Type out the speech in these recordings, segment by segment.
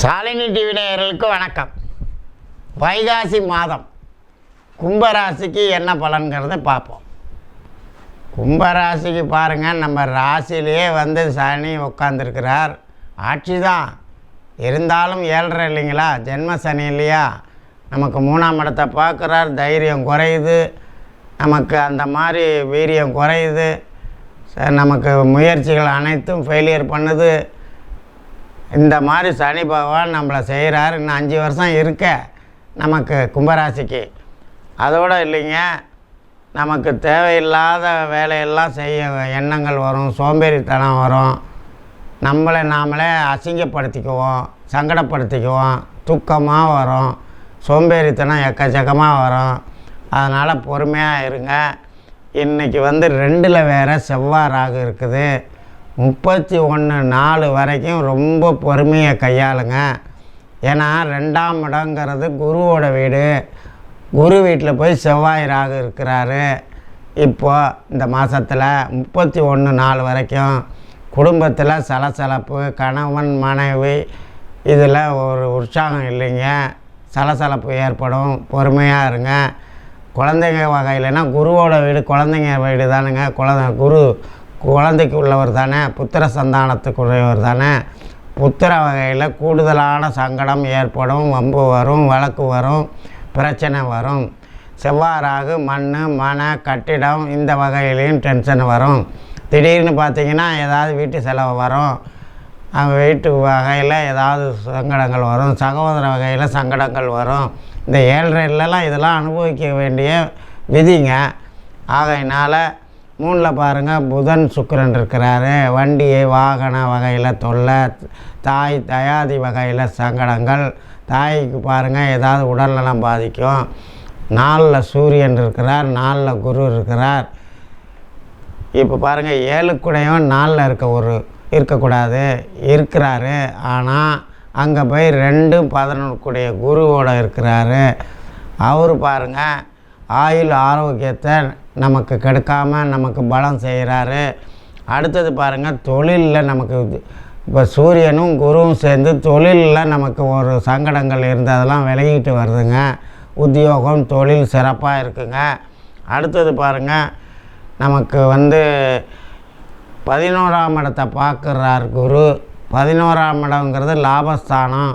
Shalini TV நேயர்களுக்கு வணக்கம். வைகாசி மாதம். கும்பராசிக்கு என்ன பலன்கிறத பார்ப்போம். கும்பராசிக்கு பாருங்கள் நம்ம ராசிலேயே வந்து சனி உட்காந்துருக்கிறார் ஆட்சி தான். இருந்தாலும் ஏழ்ற இல்லைங்களா? ஜென்ம சனி இல்லையா? நமக்கு மூணாம் இடத்தை பார்க்குறார். தைரியம் குறையுது. நமக்கு அந்த மாதிரி வீரியம் குறையுது. ச- நமக்கு முயற்சிகள் அனைத்தும் ஃபெயிலியர் பண்ணுது. இந்த மாதிரி சனி பகவான் நம்மளை செய்கிறார் இன்னும் அஞ்சு வருஷம் இருக்க நமக்கு கும்பராசிக்கு. அதோடு இல்லைங்க நமக்கு தேவையில்லாத வேலையெல்லாம் செய்ய எண்ணங்கள் வரும் சோம்பேறித்தனம் வரும். நம்மளை நாமளே அசிங்கப்படுத்திக்குவோம் சங்கடப்படுத்திக்குவோம் துக்கமாக வரும் சோம்பேறித்தனம் எக்கச்சக்கமாக வரும். அதனால் பொறுமையாக இருங்க. இன்றைக்கி வந்து ரெண்டில் வேறு செவ்வாய் ராகு இருக்குது. முப்பத்தி ஒன்று நாலு வரைக்கும் ரொம்ப பொறுமையை கையாளுங்க. ஏன்னா ரெண்டாம் இடங்கிறது குருவோட வீடு. குரு வீட்டில் போய் செவ்வாய் ராகு இருக்கிறாரு. இப்போது இந்த மாதத்தில் முப்பத்தி ஒன்று நாள் வரைக்கும் குடும்பத்தில் சலசலப்பு கணவன் மனைவி இதில் ஒரு உற்சாகம் இல்லைங்க. சலசலப்பு ஏற்படும். பொறுமையாக இருங்க. குழந்தைங்க வகையிலனா குருவோட வீடு குழந்தைங்க வீடு தானுங்க. குழந்தை குரு குழந்தைக்கு உள்ளவர் தானே புத்திர சந்தானத்துக்குரியவர் தானே புத்திர வகையில் கூடுதலான சங்கடம் ஏற்படும் வம்பு வரும் வழக்கு வரும் பிரச்சனை வரும். செவ்வாறாகு மண் மன கட்டிடம் இந்த வகையிலையும் டென்ஷன் வரும். திடீர்னு பார்த்தீங்கன்னா ஏதாவது வீட்டு செலவு வரும். அவங்க வீட்டு வகையில் ஏதாவது சங்கடங்கள் வரும். சகோதர வகையில் சங்கடங்கள் வரும். இந்த ஏழ்ரைலலாம் இதெல்லாம் அனுபவிக்க வேண்டிய விதிங்க. ஆகையினால் மூணில் பாருங்கள் புதன் சுக்கரன் இருக்கிறாரு. வண்டி வாகன வகையில் தொல்லை தாய் தயாதி வகையில் சங்கடங்கள். தாய்க்கு பாருங்கள் ஏதாவது உடல்நலம் பாதிக்கும். நாலில் சூரியன் இருக்கிறார் நாலில் குரு இருக்கிறார். இப்போ பாருங்கள் ஏழுக்குடையும் நாலில் இருக்க ஒரு இருக்கக்கூடாது. இருக்கிறாரு. ஆனால் அங்கே போய் ரெண்டு பதினொன்றுக்குடைய குருவோட இருக்கிறாரு. அவர் பாருங்கள் ஆயுள் ஆரோக்கியத்தை நமக்கு கெடுக்காமல் நமக்கு பலம் செய்கிறாரு. அடுத்தது பாருங்கள் தொழிலில் நமக்கு இப்போ சூரியனும் குருவும் சேர்ந்து தொழிலில் நமக்கு ஒரு சங்கடங்கள் இருந்ததெல்லாம் விலகிட்டு வருதுங்க. உத்தியோகம் தொழில் சிறப்பாக இருக்குங்க. அடுத்தது பாருங்கள் நமக்கு வந்து பதினோராம் இடத்தை பார்க்குறார் குரு. பதினோராம் இடங்கிறது லாபஸ்தானம்.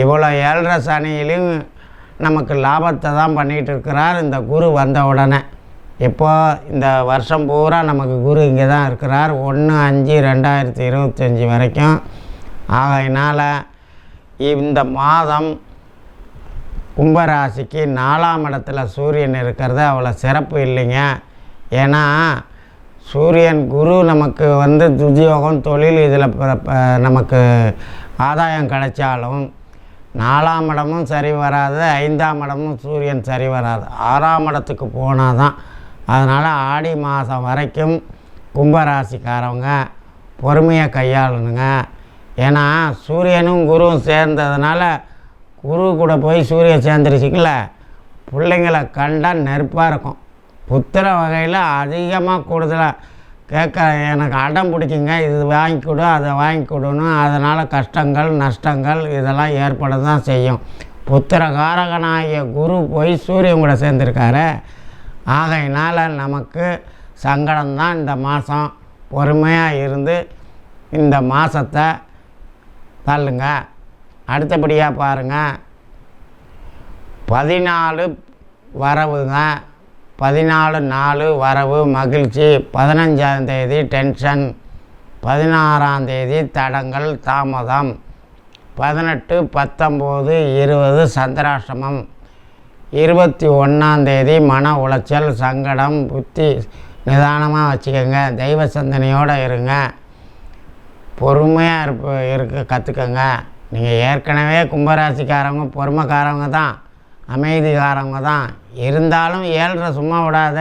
இவ்வளோ ஏழரை சனியிலையும் நமக்கு லாபத்தை தான் பண்ணிகிட்டு இருக்கிறார் இந்த குரு வந்த உடனே. இப்போ இந்த வருஷம் பூரா நமக்கு குரு இங்கே தான் இருக்கிறார். ஒன்று அஞ்சு ரெண்டாயிரத்தி இருபத்தஞ்சி வரைக்கும். ஆகையினால் இந்த மாதம் கும்பராசிக்கு நாலாம் இடத்துல சூரியன் இருக்கிறது அவ்வளோ சிறப்பு இல்லைங்க. ஏன்னா சூரியன் குரு நமக்கு வந்து துதியோகம் தொழில் இதில் நமக்கு ஆதாயம் கிடைச்சாலும் நாலாம் இடமும் சரி வராது ஐந்தாம் இடமும் சூரியன் சரி வராது. ஆறாம் இடத்துக்கு போனால் தான் அதனால் ஆடி மாதம் வரைக்கும் கும்பராசிக்காரவங்க பொறுமையாக கையாளணுங்க. ஏன்னா சூரியனும் குருவும் சேர்ந்ததுனால குரு கூட போய் சூரியன் சேர்ந்துருச்சுக்கல பிள்ளைங்களை கண்டால் நெருப்பாக இருக்கும். புத்திர வகையில் அதிகமாக கூடுதலாக கேட்க எனக்கு அடம் பிடிக்குங்க. இது வாங்கி கொடு அதை வாங்கி கொடுன்னு அதனால் கஷ்டங்கள் நஷ்டங்கள் இதெல்லாம் ஏற்பட தான் செய்யும். புத்திரகாரகனாகிய குரு போய் சூரியன் கூட சேர்ந்துருக்காரு. ஆகையினால் நமக்கு சங்கடம்தான் இந்த மாதம் பொறுமையாக இருந்து இந்த மாதத்தை தள்ளுங்க. அடுத்தபடியாக பாருங்கள் பதினாலு வரவுங்க. பதினாலு நாலு வரவு மகிழ்ச்சி. பதினஞ்சாம் தேதி டென்ஷன். பதினாறாம் தேதி தடங்கள் தாமதம். பதினெட்டு பத்தொம்போது இருபது சந்திராசிரமம் இருபத்தி ஒன்றாந்தேதி மன உளைச்சல் சங்கடம் புத்தி நிதானமாக வச்சுக்கோங்க. தெய்வ சிந்தனையோடு இருங்க. பொறுமையாக இருப்ப இருக்க கற்றுக்கங்க நீங்கள் ஏற்கனவே கும்பராசிக்காரவங்க பொறுமைக்காரவங்க தான். அமைதிக்காரவங்க தான். இருந்தாலும் ஏழ்ரை சும்மா விடாத.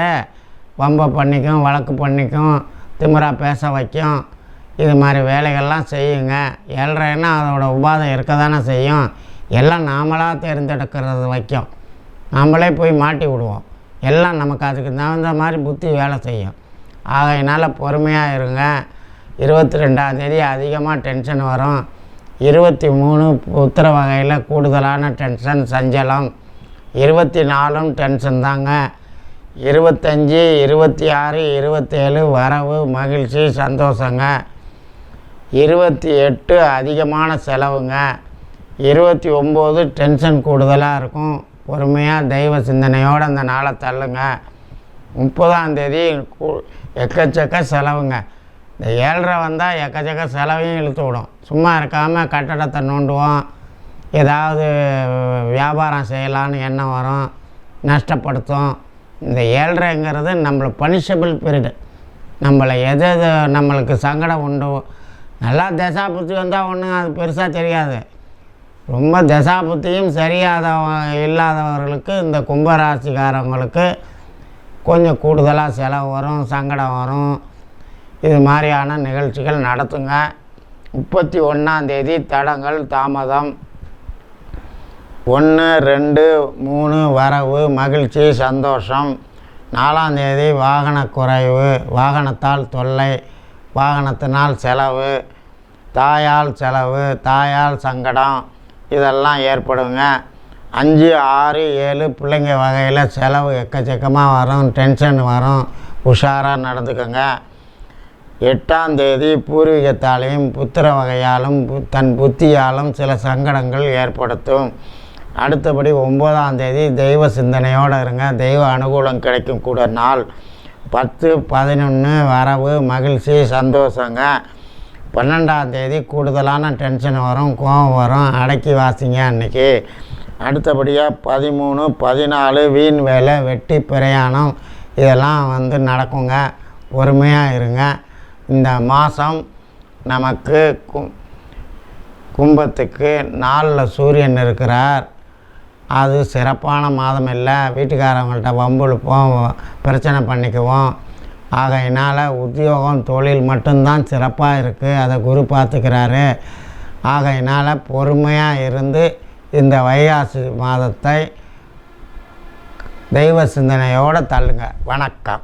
வம்பை பண்ணிக்கும் வழக்கு பண்ணிக்கும் திமிரா பேச வைக்கும். இது மாதிரி வேலைகள்லாம் செய்யுங்க. ஏழ்ரைன்னா அதோட உபாதை இருக்க தானே செய்யும். எல்லாம் நாமளாக தேர்ந்தெடுக்கிறது வைக்கும். நாமளே போய் மாட்டி விடுவோம். எல்லாம் நமக்கு அதுக்கு தகுந்த மாதிரி புத்தி வேலை செய்யும். ஆகையினால் பொறுமையாக இருங்க. இருபத்தி ரெண்டாந்தேதி அதிகமாக டென்ஷன் வரும். இருபத்தி மூணு உத்தர வகையில் கூடுதலான டென்ஷன் சஞ்சலம். இருபத்தி நாலும் டென்ஷன் தாங்க. இருபத்தஞ்சி இருபத்தி ஆறு இருபத்தேழு வரவு மகிழ்ச்சி சந்தோஷங்க. இருபத்தி எட்டு அதிகமான செலவுங்க. இருபத்தி ஒம்பது டென்ஷன் கூடுதலாக இருக்கும். பொறுமையாக தெய்வ சிந்தனையோடு அந்த நாளை தள்ளுங்க. முப்பதாந்தேதி கூ- எக்கச்சக்க செலவுங்க. இந்த ஏழரை வந்தால் எக்கச்சக்க செலவையும் இழுத்து விடும். சும்மா இருக்காமல் கட்டடத்தை நோண்டுவோம். ஏதாவது வியாபாரம் செய்யலான்னு எண்ணம் வரும் நஷ்டப்படுத்தும். இந்த ஏழ்ரைங்கிறது நம்மளை பனிஷபிள் பீரியடு நம்மளை எது எது நம்மளுக்கு சங்கடம் உண்டு. நல்லா தசா புத்தி வந்தால் ஒன்றும் அது பெருசாக தெரியாது. ரொம்ப தசா புத்தியும் சரியாத இல்லாதவர்களுக்கு இந்த கும்பராசிக்காரவங்களுக்கு கொஞ்சம் கூடுதலாக செலவு வரும் சங்கடம் வரும். இது மாதிரியான நிகழ்ச்சிகள் நடத்துங்க. முப்பத்தி ஒன்றாந்தேதி தடங்கள் தாமதம். ஒன்று ரெண்டு மூணு வரவு மகிழ்ச்சி சந்தோஷம். நாலாந்தேதி வாகன குறைவு வாகனத்தால் தொல்லை வாகனத்தினால் செலவு தாயால் செலவு தாயால் சங்கடம் இதெல்லாம் ஏற்படுங்க. அஞ்சு ஆறு ஏழு பிள்ளைங்க வகையில் செலவு எக்கச்சக்கமாக வரும் டென்ஷன் வரும் உஷாராக நடந்துக்கோங்க. எட்டாம் தேதி பூர்வீகத்தாலையும் புத்திர வகையாலும் தன் புத்தியாலும் சில சங்கடங்கள் ஏற்படுத்தும். அடுத்தபடி ஒம்பதாம் தேதி தெய்வ சிந்தனையோடு இருங்க. தெய்வ அனுகூலம் கிடைக்கும் கூட நாள். பத்து பதினொன்று வரவு மகிழ்ச்சி சந்தோஷங்க. பன்னெண்டாம் தேதி கூடுதலான டென்ஷன் வரும் கோபம் வரும் அடக்கி வாசிங்க அன்றைக்கி அடுத்தபடியாக பதிமூணு பதினாலு வீண் வேலை வெட்டி பிரயாணம் இதெல்லாம் வந்து நடக்குங்க. பொறுமையாக இருங்க. இந்த மாதம் நமக்கு கு- கும்பத்துக்கு நாளில் சூரியன் இருக்கிறார். அது சிறப்பான மாதம் இல்லை. வீட்டுக்காரவங்கள்ட்ட வம்புழுப்போம் பிரச்சனை பண்ணிக்குவோம். ஆகையினால் உத்தியோகம் தொழில் மட்டும்தான் சிறப்பாக இருக்குது அதை குரு பார்த்துக்கிறாரு. ஆகையினால் பொறுமையாக இருந்து இந்த வைகாசி மாதத்தை தெய்வ சிந்தனையோடு தள்ளுங்க. வணக்கம்.